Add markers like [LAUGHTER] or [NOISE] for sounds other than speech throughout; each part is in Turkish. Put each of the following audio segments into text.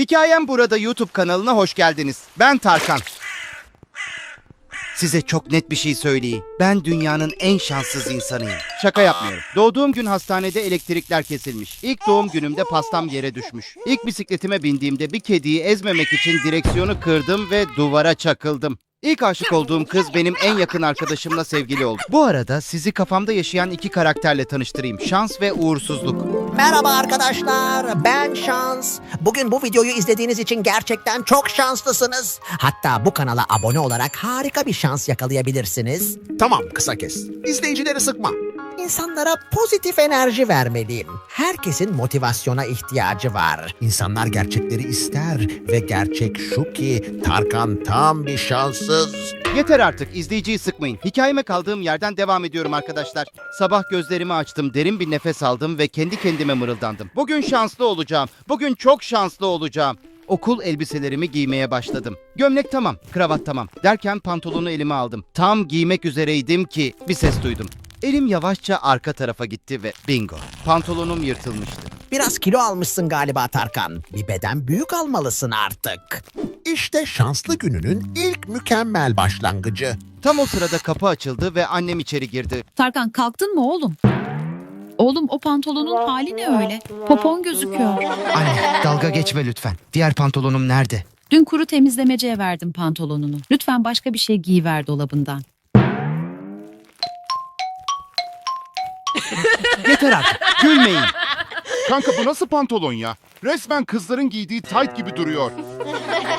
Hikayem burada YouTube kanalına hoş geldiniz. Ben Tarkan. Size çok net bir şey söyleyeyim. Ben dünyanın en şanssız insanıyım. Şaka yapmıyorum. Doğduğum gün hastanede elektrikler kesilmiş. İlk doğum günümde pastam yere düşmüş. İlk bisikletime bindiğimde bir kediyi ezmemek için direksiyonu kırdım ve duvara çakıldım. İlk aşık olduğum kız benim en yakın arkadaşımla sevgili oldu. Bu arada sizi kafamda yaşayan iki karakterle tanıştırayım. Şans ve uğursuzluk. Merhaba arkadaşlar, ben Şans. Bugün bu videoyu izlediğiniz için gerçekten çok şanslısınız. Hatta bu kanala abone olarak harika bir şans yakalayabilirsiniz. Tamam kısa kes. İzleyicileri sıkma. İnsanlara pozitif enerji vermeliyim. Herkesin motivasyona ihtiyacı var. İnsanlar gerçekleri ister ve gerçek şu ki Tarkan tam bir şanssız. Yeter artık izleyiciyi sıkmayın. Hikayeme kaldığım yerden devam ediyorum arkadaşlar. Sabah gözlerimi açtım, derin bir nefes aldım ve kendi kendime mırıldandım. Bugün şanslı olacağım. Bugün çok şanslı olacağım. Okul elbiselerimi giymeye başladım. Gömlek tamam, kravat tamam. Derken pantolonu elime aldım. Tam giymek üzereydim ki bir ses duydum. Elim yavaşça arka tarafa gitti ve bingo. Pantolonum yırtılmıştı. Biraz kilo almışsın galiba Tarkan. Bir beden büyük almalısın artık. İşte şanslı gününün ilk mükemmel başlangıcı. Tam o sırada kapı açıldı ve annem içeri girdi. Tarkan kalktın mı oğlum? Oğlum o pantolonun hali ne öyle? Popon gözüküyor. Anne dalga geçme lütfen. Diğer pantolonum nerede? Dün kuru temizlemeciye verdim pantolonunu. Lütfen başka bir şey giyiver dolabından. Yeter artık. Gülmeyin. Kanka bu nasıl pantolon ya? Resmen kızların giydiği tight gibi duruyor.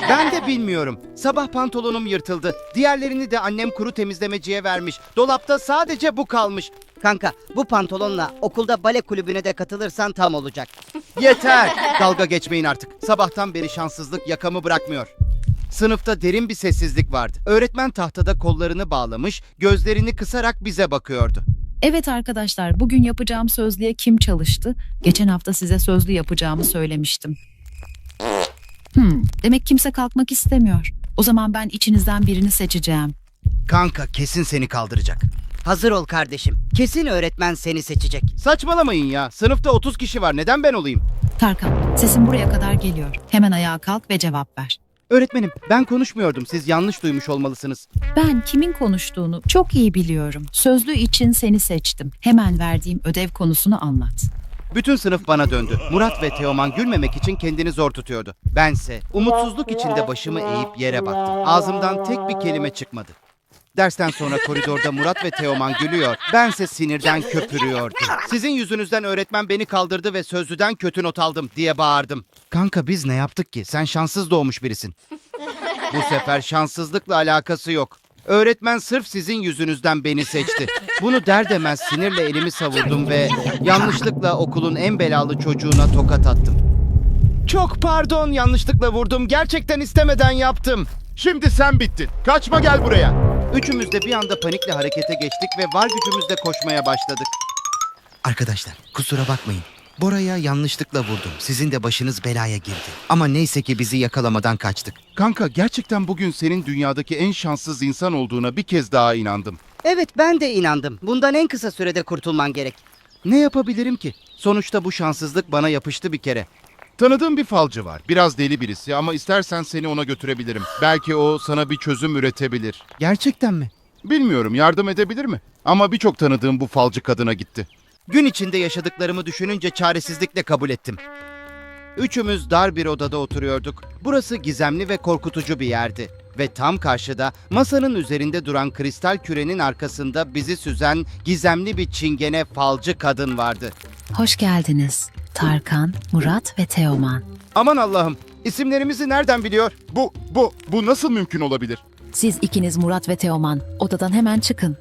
Ben de bilmiyorum. Sabah pantolonum yırtıldı. Diğerlerini de annem kuru temizlemeciye vermiş. Dolapta sadece bu kalmış. Kanka bu pantolonla okulda bale kulübüne de katılırsan tam olacak. Yeter. Dalga geçmeyin artık. Sabahtan beri şanssızlık yakamı bırakmıyor. Sınıfta derin bir sessizlik vardı. Öğretmen tahtada kollarını bağlamış, gözlerini kısarak bize bakıyordu. Evet arkadaşlar bugün yapacağım sözlüğe kim çalıştı? Geçen hafta size sözlü yapacağımı söylemiştim. Hmm, demek kimse kalkmak istemiyor. O zaman ben içinizden birini seçeceğim. Kanka kesin seni kaldıracak. Hazır ol kardeşim. Kesin öğretmen seni seçecek. Saçmalamayın ya. Sınıfta 30 kişi var. Neden ben olayım? Tarkan, sesim buraya kadar geliyor. Hemen ayağa kalk ve cevap ver. Öğretmenim ben konuşmuyordum. Siz yanlış duymuş olmalısınız. Ben kimin konuştuğunu çok iyi biliyorum. Sözlü için seni seçtim. Hemen verdiğim ödev konusunu anlat. Bütün sınıf bana döndü. Murat ve Teoman gülmemek için kendini zor tutuyordu. Bense umutsuzluk içinde başımı eğip yere baktım. Ağzımdan tek bir kelime çıkmadı. Dersten sonra koridorda Murat ve Teoman gülüyor. Bense sinirden köpürüyordum. Sizin yüzünüzden öğretmen beni kaldırdı ve sözlüden kötü not aldım diye bağırdım. Kanka biz ne yaptık ki? Sen şanssız doğmuş birisin. Bu sefer şanssızlıkla alakası yok. Öğretmen sırf sizin yüzünüzden beni seçti. Bunu der demez sinirle elimi savurdum ve yanlışlıkla okulun en belalı çocuğuna tokat attım. Çok pardon yanlışlıkla vurdum. Gerçekten istemeden yaptım. Şimdi sen bittin. Kaçma gel buraya. Üçümüz de bir anda panikle harekete geçtik ve var gücümüzle koşmaya başladık. Arkadaşlar kusura bakmayın. Bora'ya yanlışlıkla vurdum. Sizin de başınız belaya girdi. Ama neyse ki bizi yakalamadan kaçtık. Kanka gerçekten bugün senin dünyadaki en şanssız insan olduğuna bir kez daha inandım. Evet ben de inandım. Bundan en kısa sürede kurtulman gerek. Ne yapabilirim ki? Sonuçta bu şanssızlık bana yapıştı bir kere. Tanıdığım bir falcı var. Biraz deli birisi ama istersen seni ona götürebilirim. Belki o sana bir çözüm üretebilir. Gerçekten mi? Bilmiyorum yardım edebilir mi? Ama birçok tanıdığım bu falcı kadına gitti. Gün içinde yaşadıklarımı düşününce çaresizlikle kabul ettim. Üçümüz dar bir odada oturuyorduk. Burası gizemli ve korkutucu bir yerdi. Ve tam karşıda masanın üzerinde duran kristal kürenin arkasında bizi süzen gizemli bir çingene falcı kadın vardı. Hoş geldiniz. Tarkan, Murat ve Teoman. Aman Allah'ım isimlerimizi nereden biliyor? Bu, bu, bu nasıl mümkün olabilir? Siz ikiniz Murat ve Teoman. Odadan hemen çıkın.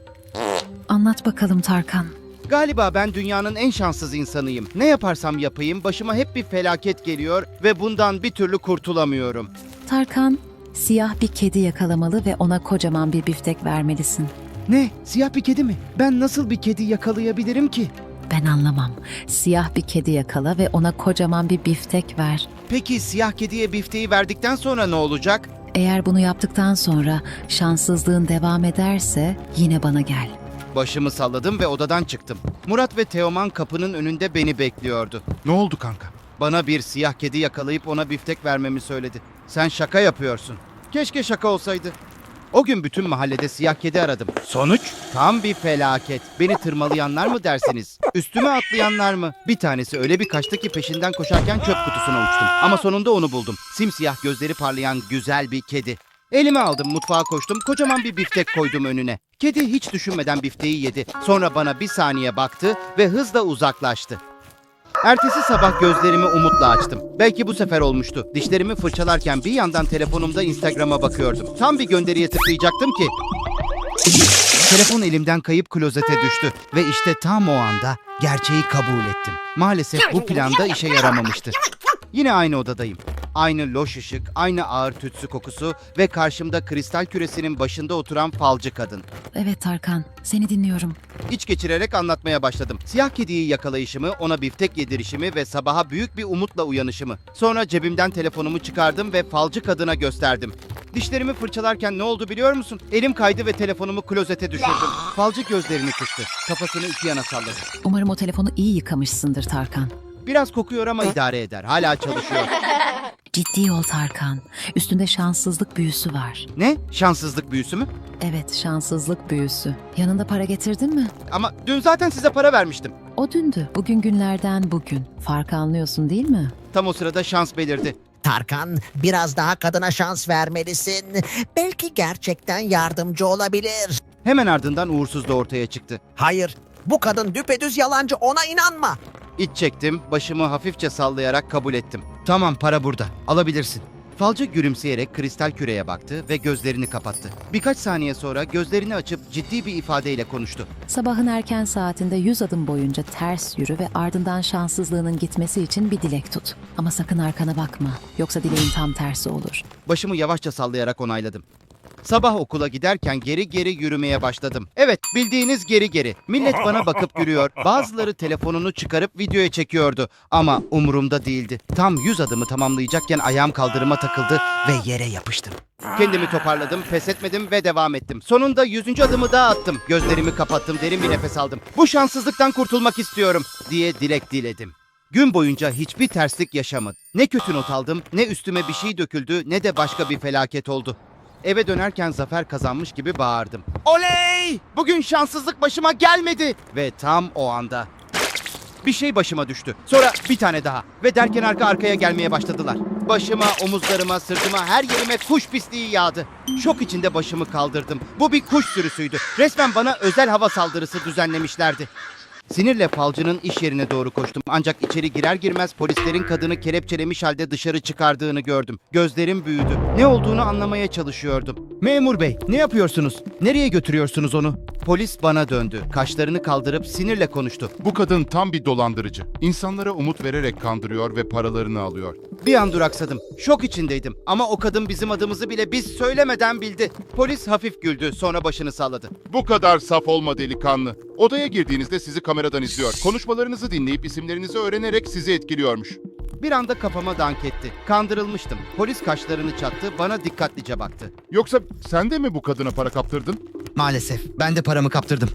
Anlat bakalım Tarkan. Galiba ben dünyanın en şanssız insanıyım. Ne yaparsam yapayım başıma hep bir felaket geliyor ve bundan bir türlü kurtulamıyorum. Tarkan, siyah bir kedi yakalamalı ve ona kocaman bir biftek vermelisin. Ne? Siyah bir kedi mi? Ben nasıl bir kedi yakalayabilirim ki? Ben anlamam. Siyah bir kedi yakala ve ona kocaman bir biftek ver. Peki siyah kediye bifteyi verdikten sonra ne olacak? Eğer bunu yaptıktan sonra şanssızlığın devam ederse yine bana gel. Başımı salladım ve odadan çıktım. Murat ve Teoman kapının önünde beni bekliyordu. Ne oldu kanka? Bana bir siyah kedi yakalayıp ona biftek vermemi söyledi. Sen şaka yapıyorsun. Keşke şaka olsaydı. O gün bütün mahallede siyah kedi aradım. Sonuç? Tam bir felaket. Beni tırmalayanlar mı dersiniz? Üstüme atlayanlar mı? Bir tanesi öyle bir kaçtı ki peşinden koşarken çöp kutusuna uçtum. Ama sonunda onu buldum. Simsiyah gözleri parlayan güzel bir kedi. Elime aldım mutfağa koştum kocaman bir biftek koydum önüne. Kedi hiç düşünmeden bifteği yedi. Sonra bana bir saniye baktı ve hızla uzaklaştı. Ertesi sabah gözlerimi umutla açtım. Belki bu sefer olmuştu. Dişlerimi fırçalarken bir yandan telefonumda Instagram'a bakıyordum. Tam bir gönderiye tıklayacaktım ki... Telefon elimden kayıp klozete düştü. Ve işte tam o anda gerçeği kabul ettim. Maalesef bu planda işe yaramamıştı. Yine aynı odadayım. Aynı loş ışık, aynı ağır tütsü kokusu ve karşımda kristal küresinin başında oturan falcı kadın. Evet Tarkan, seni dinliyorum. İç geçirerek anlatmaya başladım. Siyah kediyi yakalayışımı, ona biftek yedirişimi ve sabaha büyük bir umutla uyanışımı. Sonra cebimden telefonumu çıkardım ve falcı kadına gösterdim. Dişlerimi fırçalarken ne oldu biliyor musun? Elim kaydı ve telefonumu klozete düşürdüm. Falcı gözlerini kıstı. Kafasını iki yana salladı. Umarım o telefonu iyi yıkamışsındır Tarkan. Biraz kokuyor ama idare eder. Hala çalışıyor. [LAUGHS] Ciddi ol Tarkan. Üstünde şanssızlık büyüsü var. Ne? Şanssızlık büyüsü mü? Evet, şanssızlık büyüsü. Yanında para getirdin mi? Ama dün zaten size para vermiştim. O dündü. Bugün günlerden bugün. Farkı anlıyorsun değil mi? Tam o sırada şans belirdi. Tarkan biraz daha kadına şans vermelisin. Belki gerçekten yardımcı olabilir. Hemen ardından uğursuz da ortaya çıktı. Hayır bu kadın düpedüz yalancı ona inanma. İç çektim, başımı hafifçe sallayarak kabul ettim. Tamam, para burada. Alabilirsin. Falcı gülümseyerek kristal küreye baktı ve gözlerini kapattı. Birkaç saniye sonra gözlerini açıp ciddi bir ifadeyle konuştu. Sabahın erken saatinde 100 adım boyunca ters yürü ve ardından şanssızlığının gitmesi için bir dilek tut. Ama sakın arkana bakma. Yoksa dileğin tam tersi olur. Başımı yavaşça sallayarak onayladım. Sabah okula giderken geri geri yürümeye başladım. Evet, bildiğiniz geri geri. Millet bana bakıp gülüyor. [LAUGHS] Bazıları telefonunu çıkarıp videoya çekiyordu. Ama umurumda değildi. Tam 100 adımı tamamlayacakken ayağım kaldırıma takıldı ve yere yapıştım. Kendimi toparladım, pes etmedim ve devam ettim. Sonunda 100. adımı daha attım. Gözlerimi kapattım, derin bir nefes aldım. Bu şanssızlıktan kurtulmak istiyorum diye dilek diledim. Gün boyunca hiçbir terslik yaşamadım. Ne kötü not aldım, ne üstüme bir şey döküldü, ne de başka bir felaket oldu. Eve dönerken zafer kazanmış gibi bağırdım. Oley! Bugün şanssızlık başıma gelmedi. Ve tam o anda bir şey başıma düştü. Sonra bir tane daha. Ve derken arka arkaya gelmeye başladılar. Başıma, omuzlarıma, sırtıma, her yerime kuş pisliği yağdı. Şok içinde başımı kaldırdım. Bu bir kuş sürüsüydü. Resmen bana özel hava saldırısı düzenlemişlerdi. Sinirle falcının iş yerine doğru koştum. Ancak içeri girer girmez polislerin kadını kelepçelemiş halde dışarı çıkardığını gördüm. Gözlerim büyüdü. Ne olduğunu anlamaya çalışıyordum. Memur bey, ne yapıyorsunuz? Nereye götürüyorsunuz onu? Polis bana döndü. Kaşlarını kaldırıp sinirle konuştu. Bu kadın tam bir dolandırıcı. İnsanlara umut vererek kandırıyor ve paralarını alıyor. Bir an duraksadım. Şok içindeydim. Ama o kadın bizim adımızı bile biz söylemeden bildi. Polis hafif güldü, sonra başını salladı. Bu kadar saf olma delikanlı. Odaya girdiğinizde sizi kameradan izliyor. Konuşmalarınızı dinleyip isimlerinizi öğrenerek sizi etkiliyormuş. Bir anda kafama dank etti. Kandırılmıştım. Polis kaşlarını çattı, bana dikkatlice baktı. Yoksa sen de mi bu kadına para kaptırdın? Maalesef ben de paramı kaptırdım.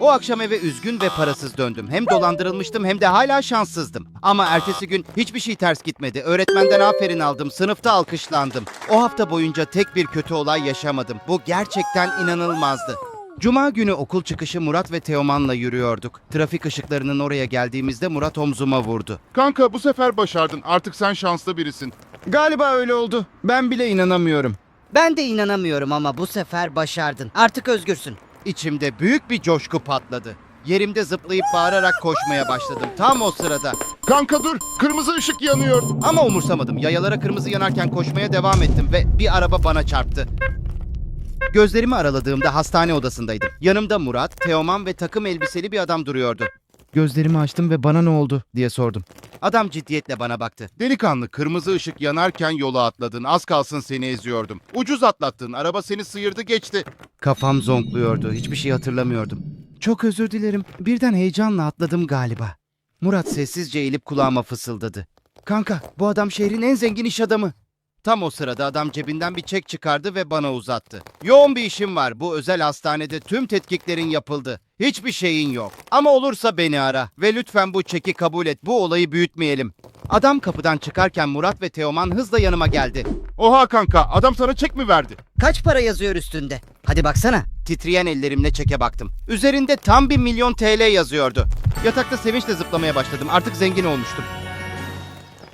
O akşam eve üzgün ve parasız döndüm. Hem dolandırılmıştım hem de hala şanssızdım. Ama ertesi gün hiçbir şey ters gitmedi. Öğretmenden aferin aldım. Sınıfta alkışlandım. O hafta boyunca tek bir kötü olay yaşamadım. Bu gerçekten inanılmazdı. Cuma günü okul çıkışı Murat ve Teoman'la yürüyorduk. Trafik ışıklarının oraya geldiğimizde Murat omzuma vurdu. Kanka bu sefer başardın. Artık sen şanslı birisin. Galiba öyle oldu. Ben bile inanamıyorum. Ben de inanamıyorum ama bu sefer başardın. Artık özgürsün. İçimde büyük bir coşku patladı. Yerimde zıplayıp bağırarak koşmaya başladım. Tam o sırada. Kanka dur. Kırmızı ışık yanıyor. Ama umursamadım. Yayalara kırmızı yanarken koşmaya devam ettim ve bir araba bana çarptı. Gözlerimi araladığımda hastane odasındaydım. Yanımda Murat, Teoman ve takım elbiseli bir adam duruyordu. Gözlerimi açtım ve bana ne oldu diye sordum. Adam ciddiyetle bana baktı. Delikanlı kırmızı ışık yanarken yola atladın. Az kalsın seni eziyordum. Ucuz atlattın. Araba seni sıyırdı geçti. Kafam zonkluyordu. Hiçbir şey hatırlamıyordum. Çok özür dilerim. Birden heyecanla atladım galiba. Murat sessizce eğilip kulağıma fısıldadı. Kanka, bu adam şehrin en zengin iş adamı. Tam o sırada adam cebinden bir çek çıkardı ve bana uzattı. Yoğun bir işim var. Bu özel hastanede tüm tetkiklerin yapıldı. Hiçbir şeyin yok. Ama olursa beni ara ve lütfen bu çeki kabul et. Bu olayı büyütmeyelim. Adam kapıdan çıkarken Murat ve Teoman hızla yanıma geldi. Oha kanka adam sana çek mi verdi? Kaç para yazıyor üstünde? Hadi baksana. Titreyen ellerimle çeke baktım. Üzerinde tam bir milyon TL yazıyordu. Yatakta sevinçle zıplamaya başladım. Artık zengin olmuştum.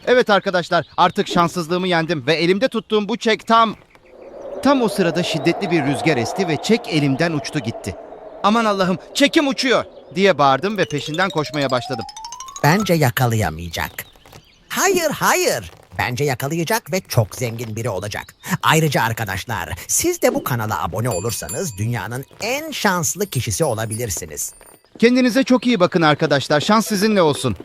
Evet arkadaşlar artık şanssızlığımı yendim ve elimde tuttuğum bu çek tam... Tam o sırada şiddetli bir rüzgar esti ve çek elimden uçtu gitti. Aman Allah'ım çekim uçuyor diye bağırdım ve peşinden koşmaya başladım. Bence yakalayamayacak. Hayır hayır. Bence yakalayacak ve çok zengin biri olacak. Ayrıca arkadaşlar siz de bu kanala abone olursanız dünyanın en şanslı kişisi olabilirsiniz. Kendinize çok iyi bakın arkadaşlar. Şans sizinle olsun.